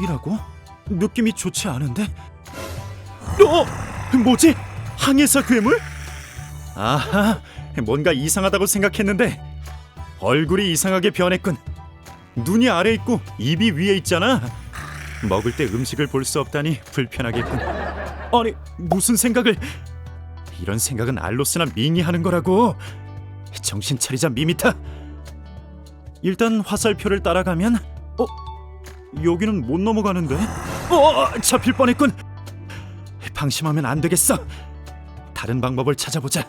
뛰라고? 느낌이 좋지 않은데? 어? 뭐지? 항해사 괴물? 아하, 뭔가 이상하다고 생각했는데 얼굴이 이상하게 변했군. 눈이 아래 있고 입이 위에 있잖아. 먹을 때 음식을 볼 수 없다니 불편하겠군. 아니 무슨 생각을? 이런 생각은 알로스나 밍이 하는 거라고. 정신 차리자 미미타. 일단 화살표를 따라가면 어 여기는 못 넘어가는데. 어 잡힐 뻔했군. 방심하면 안 되겠어. 다른 방법을 찾아보자.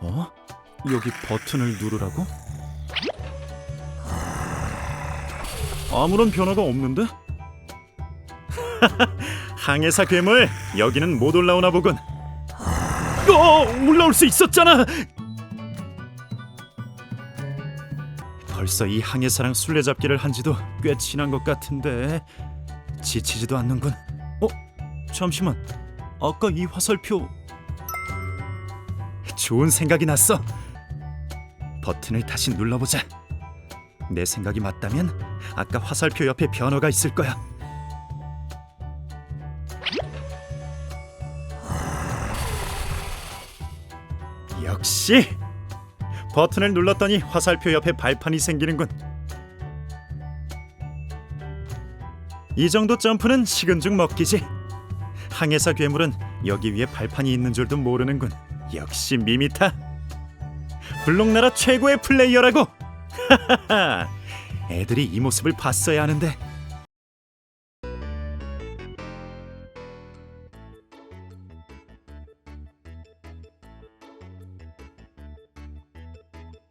어? 여기 버튼을 누르라고? 아무런 변화가 없는데? 항해사 괴물 여기는 못 올라오나 보군. 어, 올라올 수 있었잖아. 벌써 이 항해사랑 술래잡기를 한지도 꽤 지난 것 같은데 지치지도 않는군. 어, 잠시만. 아까 이 화살표 좋은 생각이 났어. 버튼을 다시 눌러보자. 내 생각이 맞다면 아까 화살표 옆에 변화가 있을 거야. 역시 버튼을 눌렀더니 화살표 옆에 발판이 생기는군. 이 정도 점프는 식은 죽 먹기지. 항해사 괴물은 여기 위에 발판이 있는 줄도 모르는군. 역시 미미타. 블록나라 최고의 플레이어라고. 애들이 이 모습을 봤어야 하는데